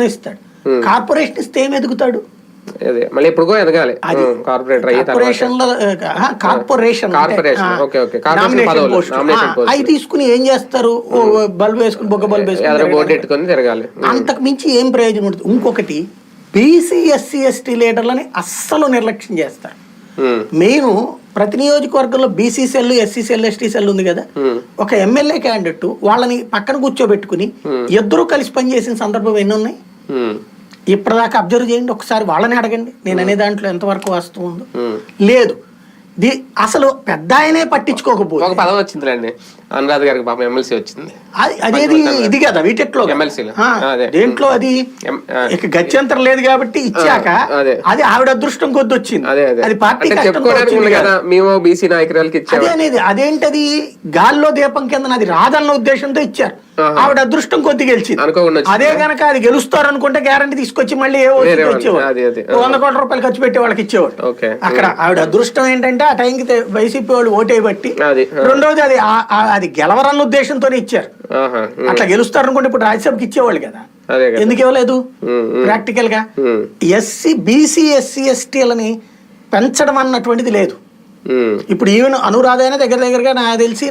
Corporation ఇస్తాడు corporation ఇస్తే ఏం ఎదుగుతాడు? అదే మళ్ళీ ఎప్పుడుకో ఎదగాలి. Corporator corporation. అవి తీసుకుని ఏం చేస్తారు? బల్బు వేసుకుని బొగ్గ బల్బు వేసుకుని తిరగాలి. అంతకు మించి ఏం ప్రయోజనం ఉంటుంది? ఇంకొకటి బీసీ ఎస్సీ ఎస్టీ లీడర్లని అస్సలు నిర్లక్ష్యం చేస్తారు. మెయిన్ ప్రతి నియోజకవర్గంలో BC cell SC cell ST cell ఉంది కదా. ఒక ఎమ్మెల్యే క్యాండిడేట్ వాళ్ళని పక్కన కూర్చోబెట్టుకుని ఇద్దరు కలిసి పనిచేసిన సందర్భం ఎన్ని ఉన్నాయి? ఇప్పటిదాకా అబ్జర్వ్ చేయండి ఒకసారి వాళ్ళని అడగండి నేను అనే దాంట్లో ఎంతవరకు వాస్తవం ఉందో ఉమ్. లేదు ది అసలు పెద్ద ఆయనే పట్టించుకోకపోతే ఒక పదవి వచ్చిందండి అనురాధ గారికి పాపం ఎమ్మెల్సీ వచ్చింది అది- అదేది ఇది కదా వీటిట్లో కదా. MLC లో. ఆ, అదే. దేంట్లో అది. ఇక గత్యంతరం లేదు కాబట్టి ఇచ్చాక అదే. అది ఆవిడ అదృష్టం కొద్ది వచ్చింది అదే అదే అది పార్టీ మేము బీసీ నాయకురాలకి అదే ఇచ్చాము అనేది అదేంటది గాల్లో దీపం కింద అది రాదన్న ఉద్దేశంతో ఇచ్చారు. ఆవిడ అదృష్టం కొద్ది గెలిచింది? అదే గనక అది గెలుస్తారు అనుకుంటే గ్యారంటీ తీసుకొచ్చి మళ్ళీ ఏ ఓటు వేరే వాళ్ళు. ఇచ్చేవాడు అదే, అదే. ఓ వంద కోట్ల రూపాయలు ఖర్చు పెట్టి వాళ్ళకి ఇచ్చేవాడు అక్కడ ఆవిడ అదృష్టం ఏంటంటే ఆ టైంకి వైసీపీ వాళ్ళు ఓటేయబట్టి. రెండోది అది అది గెలవరన్న ఉద్దేశంతోనే ఇచ్చారు. అట్లా గెలుస్తారు అనుకుంటే ఇప్పుడు రాజ్యసభకి ఇచ్చేవాళ్ళు కదా. ఎందుకు ఇవ్వలేదు? ప్రాక్టికల్గా ఎస్సీ బీసీ ఎస్సీ ఎస్టీలని పెంచడం అన్నటువంటిది లేదు. ఇప్పుడు ఈవెన్ అనురాధ అయినా దగ్గర దగ్గరగా నాకు తెలిసి